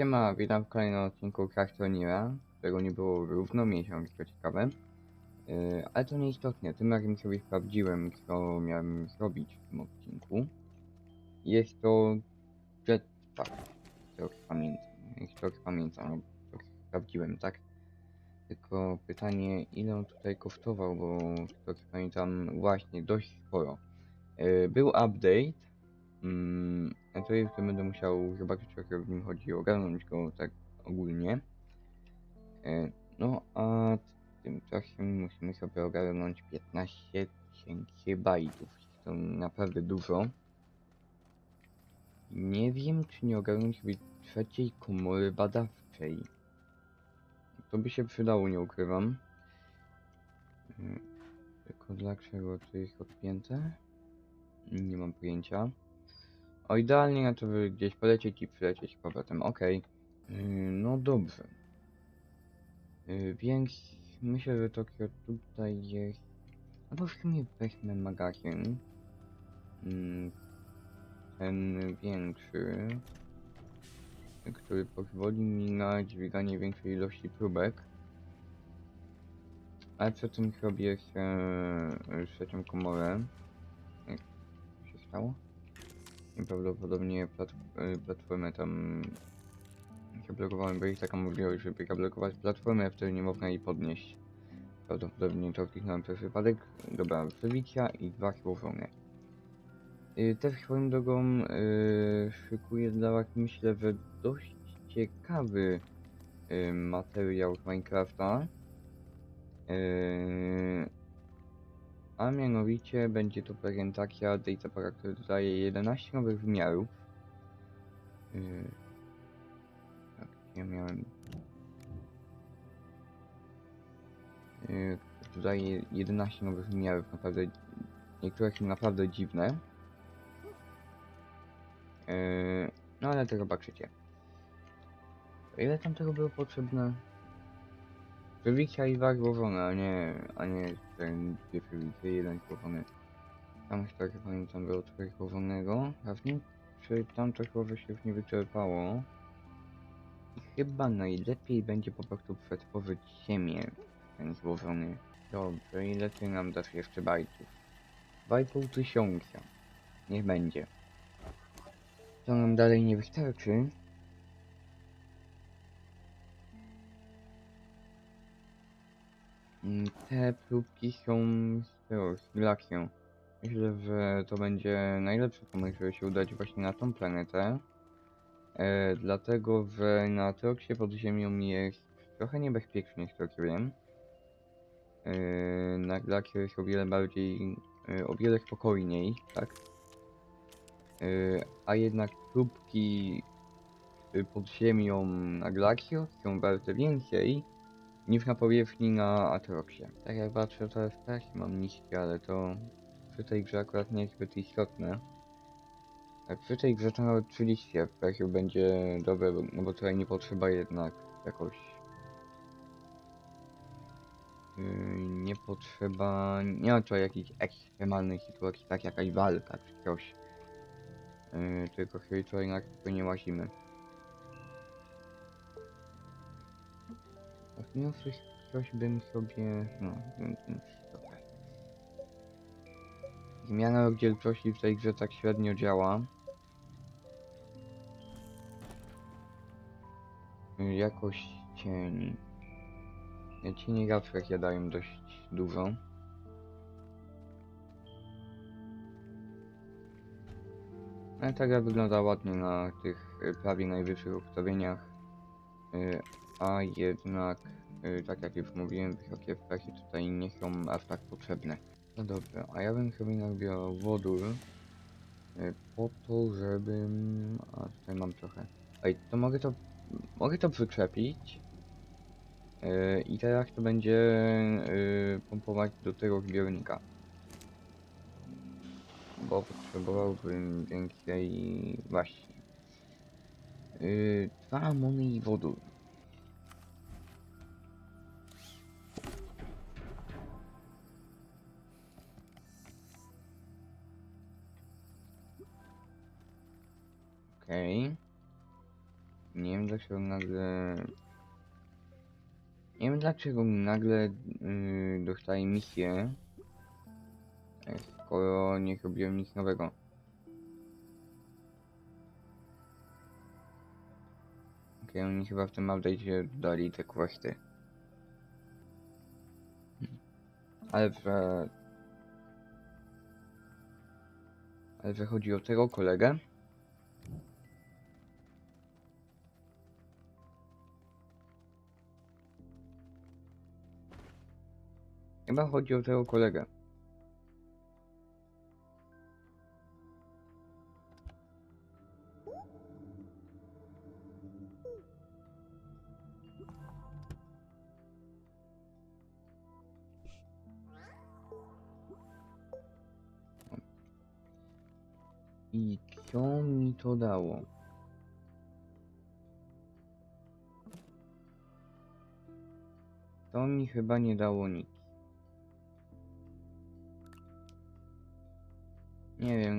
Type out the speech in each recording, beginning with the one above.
Siema, witam w kolejnym odcinku Krachtonira, którego nie było równo miesiąc, co ciekawe. Yy, ale to nieistotne, tym razem sobie sprawdziłem, co miałem zrobić w tym odcinku. Jest to jetpack, co pamiętam. Tego co pamiętam, no, to sprawdziłem, tak? Tylko pytanie, ile on tutaj kosztował, bo co pamiętam, właśnie dość sporo. Yy, był update, Mm, a to jeszcze będę musiał zobaczyć, o co w nim chodzi, ogarnąć go tak ogólnie. E, no a tymczasem musimy sobie ogarnąć 15 tysięcy bajtów. To naprawdę dużo. Nie wiem, czy nie ogarnąć sobie trzeciej komory badawczej. To by się przydało, nie ukrywam. Mm, Tylko dlaczego to jest odpięte? Nie mam pojęcia. O, idealnie na to by gdzieś polecieć i przylecieć powrotem. Okej. Yy, No dobrze. Yy, Więc myślę, że Tokio tutaj jest... Albo w sumie weźmy magazyn. Mm, Ten większy. Który pozwoli mi na dźwiganie większej ilości próbek. Ale przy tym zrobię jeszcze trzecią komorę. Jak się stało? Prawdopodobnie plat y, platformę tam zablokowałem, bo jest taka możliwość, żeby zablokować platformę, a wtedy nie można jej podnieść. Prawdopodobnie to kliknąłem przez wypadek. Dobra, przebicia i dwa złożone. Y, też swoją drogą y, szykuję dla was myślę, że dość ciekawy y, materiał z Minecrafta. Y, a mianowicie będzie to prezentacja datapaka, który dodaje 11 nowych wymiarów. Yy, tak, ja miałem. Yy, dodaje 11 nowych wymiarów, naprawdę. Niektóre są naprawdę dziwne. Yy, no ale to zobaczycie. Ile tam tego było potrzebne? Przewicia i dwa złożone, a nie, a nie ten dwie przewicie, jeden złożony. Tam chyba jak pamiętam było trochę złożonego. Pewnie, czy tam coś może się już nie wyczerpało. I chyba najlepiej będzie po prostu przetworzyć ziemię, ten złożony. Dobrze, ile ty nam dasz jeszcze bajtów? 2,5 tysiąca. Niech będzie. To nam dalej nie wystarczy. Te próbki są z Glaxią. Myślę, że to będzie najlepszy pomysł, żeby się udać właśnie na tą planetę. E, dlatego, że na Troxie pod ziemią jest trochę niebezpiecznie, z tego wiem. E, na Glaxie jest o wiele bardziej, e, o wiele spokojniej, tak? E, a jednak próbki e, pod ziemią na Glaxio są warte więcej niż na powierzchni na Atroxie. Tak jak patrzę, to FPS mam niskie, ale to przy tej grze akurat nie jest zbyt istotne. A przy tej grze to nawet 30 FPS będzie dobre, no bo tutaj nie potrzeba jednak jakoś... Yy, nie potrzeba... Nie ma tutaj jakichś ekstremalnych sytuacji, tak jakaś walka czy coś. Yy, tylko sobie to jednak nie łazimy. Mimo wszystko coś bym sobie... No, dobra. Zmiana rozdzielczości w tej grze tak średnio działa. Jakość cieni. Cienie zawsze jadają dość dużo. Ale ta gra wygląda ładnie na tych y, prawie najwyższych ustawieniach. Y, a jednak, tak jak już mówiłem, wysokie FPS tutaj nie są aż tak potrzebne. No dobrze, a ja bym sobie nabiał wodór y, po to, żebym... A tutaj mam trochę. Ej, to mogę to... Mogę to przyczepić. Y, I teraz to będzie y, pompować do tego zbiornika. Bo potrzebowałbym więcej... Właśnie. Y, dwa amony i wodór. Okej. Nie wiem dlaczego nagle... Nie wiem dlaczego nagle yy, dostaję misję, e, skoro nie robiłem nic nowego. Okej, oni chyba w tym update'cie dodali te questy. Ale że... Ale że chodzi o tego kolegę? Chyba chodzi o tego kolegę. I co mi to dało? To mi chyba nie dało nic.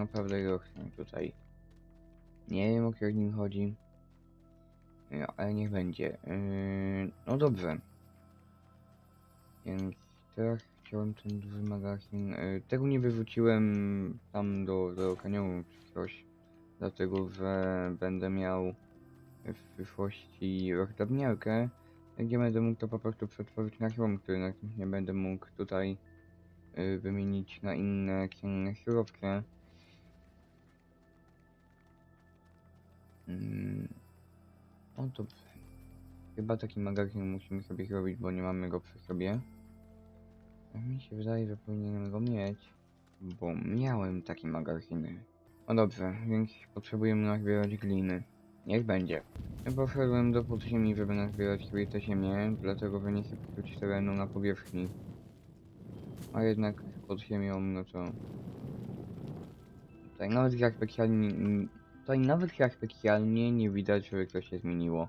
Naprawdę go chcę tutaj. Nie wiem o co nim chodzi. No, ale niech będzie. Yy, no dobrze. Więc teraz chciałem ten duży magazyn. Yy, tego nie wyrzuciłem tam do, do kanioну czy coś. Dlatego, że będę miał w przyszłości rozdawniarkę, gdzie będę mógł to po prostu przetworzyć na chrom, który następnie będę mógł tutaj yy, wymienić na inne księgne surowce. Mm, No dobrze. Chyba taki magazyn musimy sobie zrobić, bo nie mamy go przy sobie. A mi się wydaje, że powinienem go mieć, bo miałem taki magazyn. No dobrze, więc potrzebujemy nazbierać gliny. Niech będzie. Ja poszedłem do podziemi, żeby nazbierać sobie tę ziemię, dlatego że nie chcę terenu na powierzchni. A jednak pod ziemią, no to... Tutaj nawet jak specjalnie... Tutaj nawet jak specjalnie nie widać, żeby coś się zmieniło.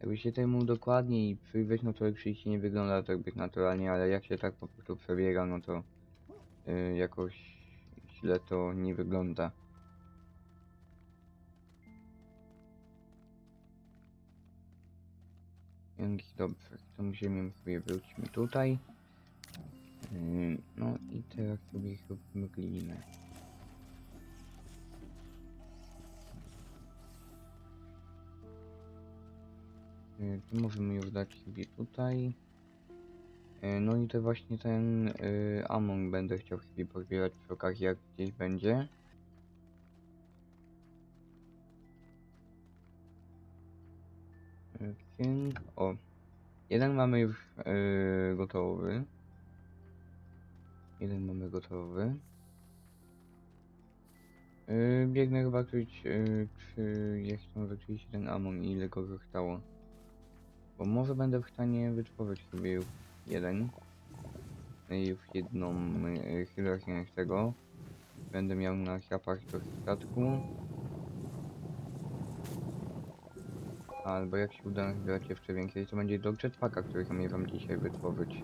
Jakby się temu dokładniej przyjrzeć, no to oczywiście nie wygląda to jakby naturalnie, ale jak się tak po prostu przebiega, no to yy, jakoś źle to nie wygląda. Więc dobrze, tą ziemię sobie wróćmy tutaj. Yy, no i teraz sobie zrobimy glinę. Yy, Tu możemy już dać sobie tutaj. Yy, No i to właśnie ten yy, Amon będę chciał sobie pozbierać przy okazji jak gdzieś będzie. O. Jeden mamy już yy, gotowy. Jeden mamy gotowy. Yy, biegnę zobaczyć, yy, czy jest tam rzeczywiście ten Amon i ile go zostało. Bo może będę w stanie wytworzyć sobie jeden. I już jedną yy, chwilę z tego. Będę miał na siapach do statku. Albo jak się uda zbierać jeszcze więcej, to będzie do jetpacka, który zamierzam dzisiaj wytworzyć.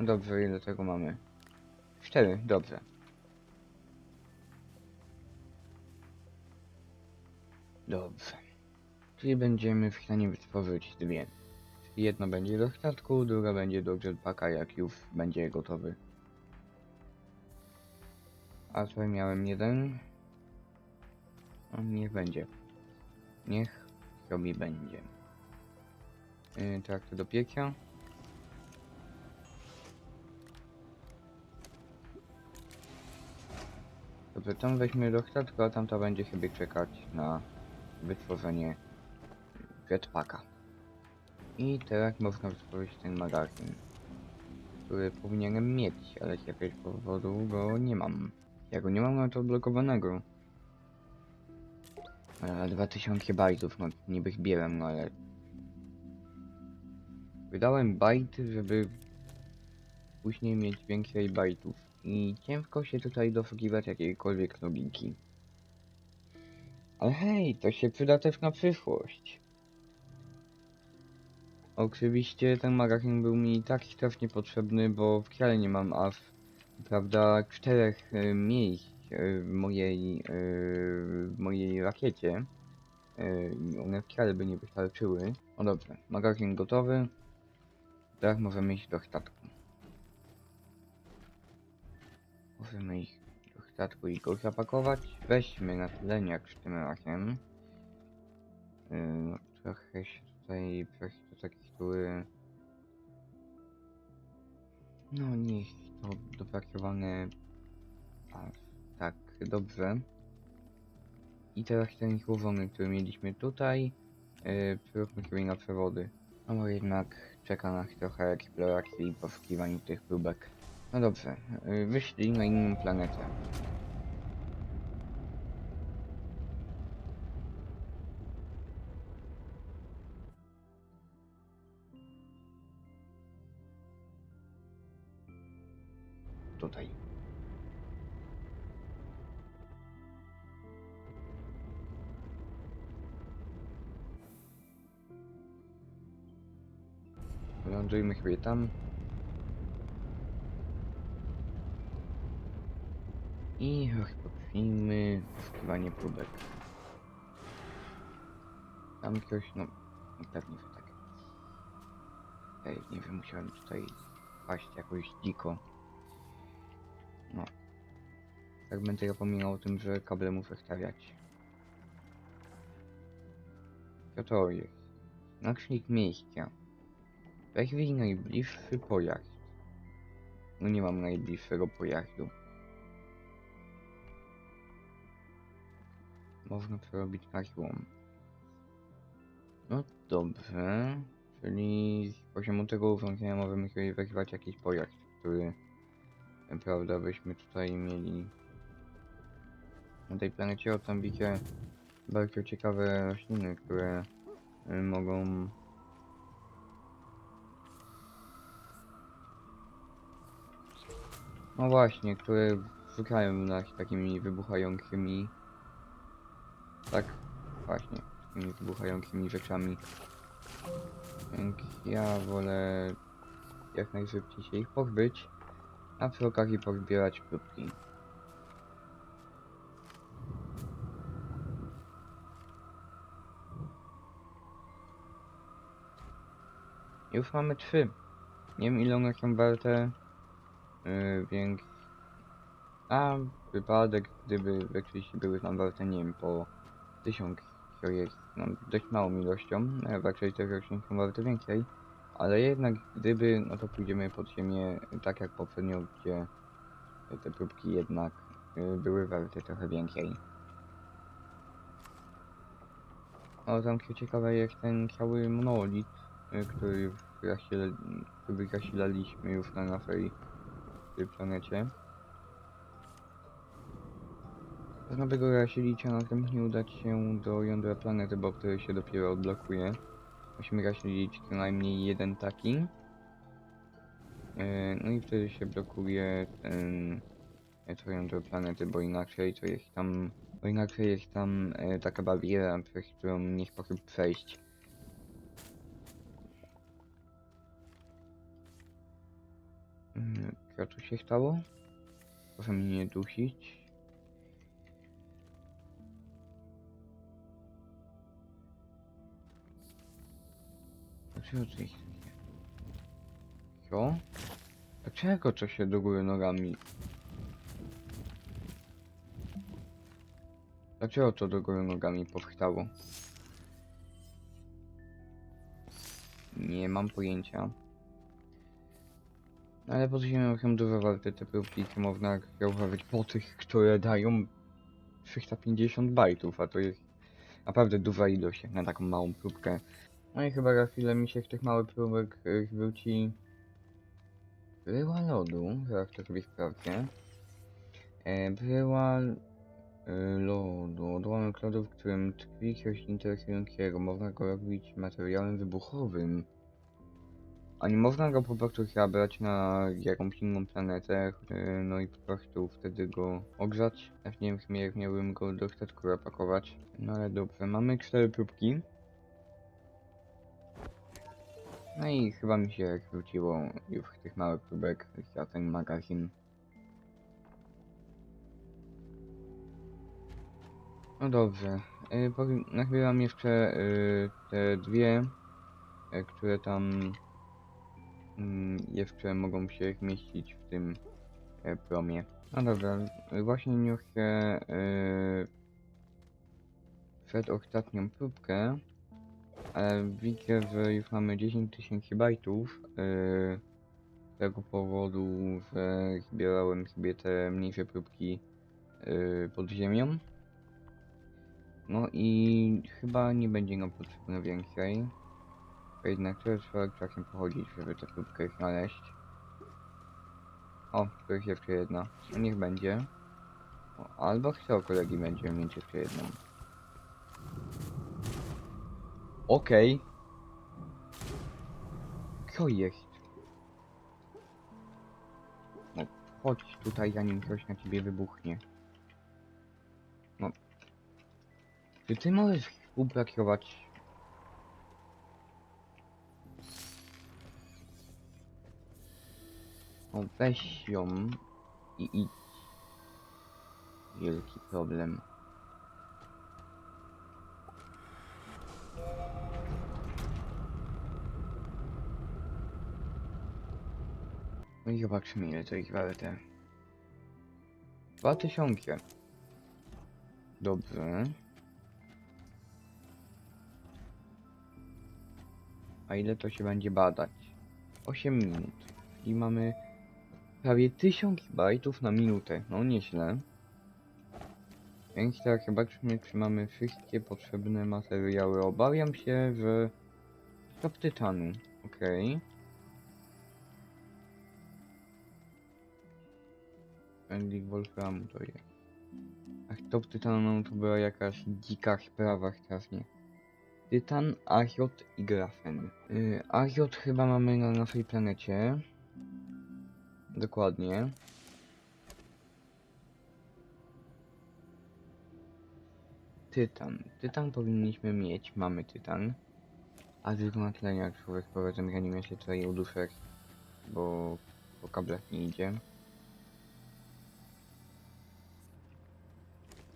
Dobrze, ile tego mamy? Cztery, dobrze. Dobrze. Czyli będziemy w stanie wytworzyć dwie. Jedna będzie do statku, druga będzie do jetpacka, jak już będzie gotowy. A tutaj miałem jeden. No, niech będzie. Niech sobie będzie. Yy, tak, do piecia. Dobrze, tam weźmy do statku, a tamta będzie sobie czekać na wytworzenie jetpacka. I teraz można wytworzyć ten magazyn, który powinienem mieć, ale z jakiegoś powodu go nie mam. Ja go nie mam nawet odblokowanego. Ale 2000 bajtów, no niby zbieram, no ale... Wydałem bajty, żeby później mieć więcej bajtów. I ciężko się tutaj doszukiwać jakiejkolwiek logiki. Ale hej, to się przyda też na przyszłość. Oczywiście ten magazyn był mi tak strasznie potrzebny, bo wcale nie mam aż, prawda, czterech e, miejsc e, w mojej, e, w mojej rakiecie. E, One wcale by nie wystarczyły. No dobrze, magazyn gotowy. Teraz możemy iść do statku. Możemy iść do statku i go zapakować. Weźmy na tleniak z tym razem. Yy, no, trochę się tutaj przejść do tekstury. No nie jest to dopracowane tak dobrze. I teraz ten złożony, który mieliśmy tutaj, yy, przeróbmy sobie na przewody. No bo jednak czeka nas trochę eksploracji i poszukiwań tych próbek. No dobrze, yy, wyszli na inną planetę. Tutaj. Lądujmy sobie tam. I rozpocznijmy poszukiwanie próbek. Tam ktoś, no, no pewnie, że tak. Ej, nie wiem, musiałem tutaj paść jakoś dziko. No. Tak będę zapominał o tym, że kable muszę stawiać. Co to jest? Znacznik miejsca. Weźmij najbliższy pojazd. No nie mam najbliższego pojazdu. Można przerobić złom. No dobrze. Czyli z poziomu tego urządzenia możemy sobie wezwać jakiś pojazd, który prawda byśmy tutaj mieli na tej planecie Otambicie bardzo ciekawe rośliny, które y, mogą No właśnie, które szukają nas takimi wybuchającymi. Tak, właśnie, takimi wybuchającymi rzeczami. Więc ja wolę jak najszybciej się ich pozbyć, a przy okazji pozbierać próbki. Już mamy trzy. Nie wiem ile one są warte, Yy, więc... A wypadek, gdyby rzeczywiście były tam warte, nie wiem, po 1000, co jest no, dość małą ilością, e, raczej te rośnie są warte więcej, ale jednak gdyby, no to pójdziemy pod ziemię, tak jak poprzednio, gdzie te próbki jednak yy, były warte trochę więcej. O, tam ciekawe jest ten cały monolit, yy, który zasila, który zasilaliśmy już na naszej planecie. Nowego gasilicia następnie udać się do jądra planety, bo który się dopiero odblokuje. Musimy gasilić co najmniej jeden taki. E, No i wtedy się blokuje ten, e, to jądro planety, bo inaczej to jest tam, bo inaczej jest tam e, taka bariera, przez którą nie sposób przejść. Mm, Co tu się stało? Proszę mnie nie dusić. Co? Dlaczego to się do góry nogami? Dlaczego to do góry nogami powstało? Nie mam pojęcia. Ale pod ziemią są dużo warte te próbki, co można zauważyć po tych, które dają 350 bajtów, a to jest naprawdę duża ilość na taką małą próbkę. No i chyba za chwilę mi się z tych małych próbek y, zwróci bryła lodu, zaraz to sobie sprawdzę. E, y, lodu, odłamek lodu, w którym tkwi coś interesującego. Można go robić materiałem wybuchowym. A nie można go po prostu zabrać na jakąś inną planetę, yy, no i po prostu wtedy go ogrzać. Ja nie wiem jak miałbym go do statku. No ale dobrze, mamy cztery próbki. No i chyba mi się zwróciło już tych małych próbek za ten magazyn. No dobrze. Y, powiem, nagrywam jeszcze y, te dwie, y, które tam mm, jeszcze mogą się zmieścić w tym y, promie. No dobra, y, właśnie już się y, przed ostatnią próbkę, widzę, że już mamy 10 tysięcy bajtów. y, z tego powodu, że zbierałem sobie te mniejsze próbki y, pod ziemią. No i chyba nie będzie nam potrzebne więcej. To Jednak trzeba czasem pochodzić, żeby tę próbkę znaleźć. O, to jest jeszcze jedna. Niech będzie. Albo chcę kolegi będziemy mieć jeszcze jedną. Okej. Co jest? No, chodź tutaj, zanim coś na ciebie wybuchnie. No. Czy ty możesz współpracować? No weź ją i idź. Wielki problem. No i zobaczymy ile to ich warte. Dwa tysiące. Dobrze. A ile to się będzie badać? 8 minut. I mamy prawie 1000 bajtów na minutę. No nieźle. Więc tak, zobaczmy czy mamy wszystkie potrzebne materiały. Obawiam się, że stop tytanu. Okej. Ending Wolframu to jest. Ach, top tytanu to była jakaś dzika sprawa teraz nie. Tytan, Ariot i Grafen. Yy, Ariot chyba mamy na naszej planecie. Dokładnie. Tytan. Tytan powinniśmy mieć. Mamy tytan. A tylko na tlenie jak człowiek powiedzmy zanim ja się tutaj uduszę, bo po kablach nie idzie.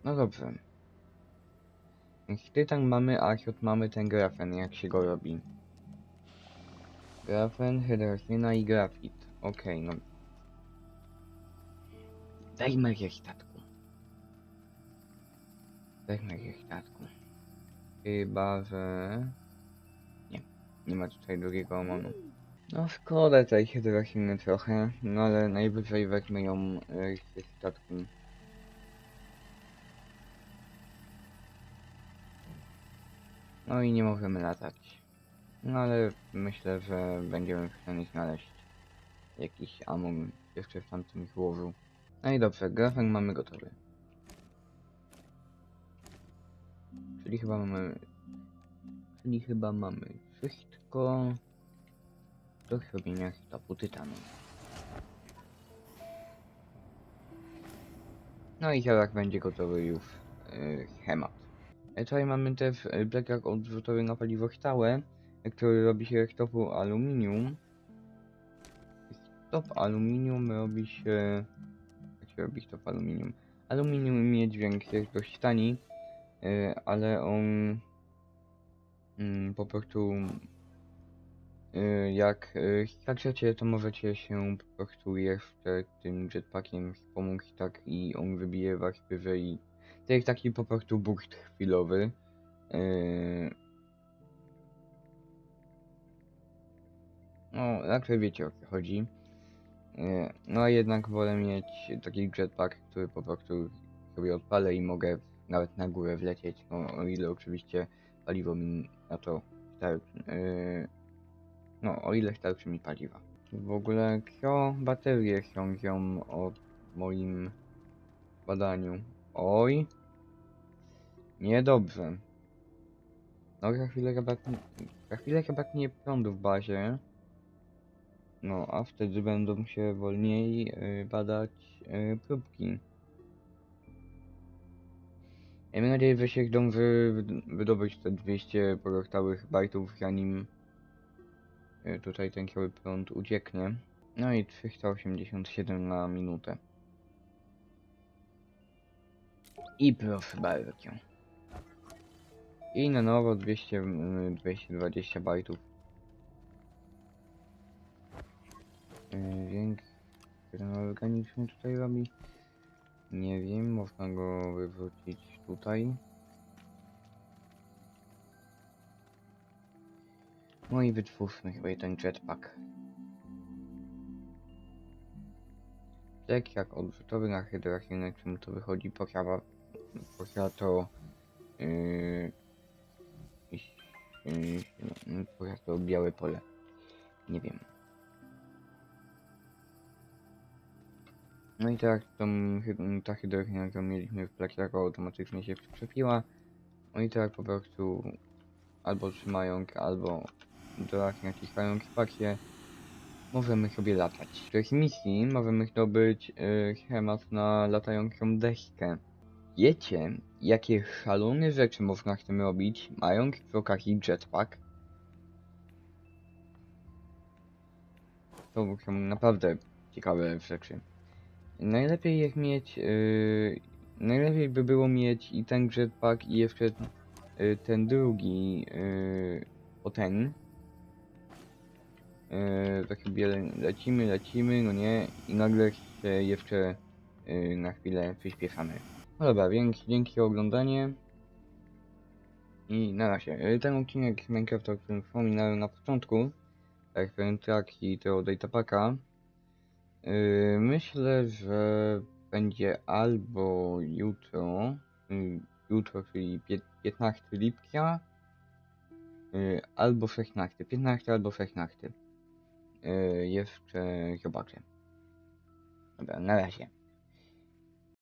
No dobrze. Więc tytan mamy, Archiot mamy, ten grafen, jak się go robi. Grafen, hydrozyna i grafit. Okej, no. Dajmy je statku. Dajmy je statku. Chyba, że... Nie, nie ma tutaj drugiego omonu. No szkoda tej hydrozyny trochę, no ale najwyżej weźmy ją y, z statku. No i nie możemy latać. No ale myślę, że będziemy w stanie znaleźć jakiś amon jeszcze w tamtym złożu. No i dobrze, grafik mamy gotowy. Czyli chyba mamy... Czyli chyba mamy wszystko do zrobienia stopu tytanu. No i teraz będzie gotowy już yy, schemat. Tutaj mamy też plecak odrzutowy na paliwo stałe, który robi się z topu aluminium. Stop aluminium robi się... Jak się robi stop aluminium? Aluminium i miedźwięk jest dość tani, e, ale on mm, po prostu e, e, jak chcecie, to możecie się po prostu jeszcze tym jetpackiem pomóc tak i on wybije was wyżej jest taki po prostu boost chwilowy. Yy... No, raczej wiecie o co chodzi. Yy, No a jednak wolę mieć taki jetpack, który po prostu sobie odpalę i mogę nawet na górę wlecieć, no o ile oczywiście paliwo mi na to starczy. Yy... No, o ile starczy mi paliwa. W ogóle kto baterię ściągną o moim badaniu? Oj. Niedobrze. No za chwilę chyba, za chwilę nie prądu w bazie. No, a wtedy będą się wolniej y, badać y, próbki. Ja mam nadzieję, że się zdąży wyd- wydobyć te 200 pozostałych bajtów, zanim y, tutaj ten cały prąd ucieknie. No i 387 na minutę. I proszę bardzo. I na nowo 200, mm, 220 bajtów. Yy, Większy ten organiczny tutaj robi. Nie wiem, można go wywrócić tutaj. No i wytwórzmy chyba ten jetpack. Tak jak odrzutowy na hydrachinek, czym to wychodzi pokiawa, pokiawa to yy, yy, pokiawa to białe pole. Nie wiem. No i tak tą, ta hydrochina, którą mieliśmy w plekiaku automatycznie się przyczepiła. No i tak po prostu albo trzymają, albo doraki naciskają pakie. Możemy sobie latać. W tych misji możemy zdobyć yy, schemat na latającą deskę. Wiecie, jakie szalone rzeczy można z tym robić, mając przy okazji jetpack? To są naprawdę ciekawe rzeczy. Najlepiej jest mieć, yy, najlepiej by było mieć i ten jetpack i jeszcze yy, ten drugi, yy, o ten. Yy, tak sobie le- lecimy, lecimy, no nie, i nagle się jeszcze yy, na chwilę przyspieszamy. No dobra, więc dzięki za oglądanie. I na razie. Yy, Ten odcinek Minecrafta, o którym wspominałem na początku, tak ten track i tego datapacka, Yy, myślę, że będzie albo jutro, yy, jutro, czyli pie- 15 lipca, yy, albo 16, 15 albo 16. Yy, jeszcze zobaczę. Dobra, na razie.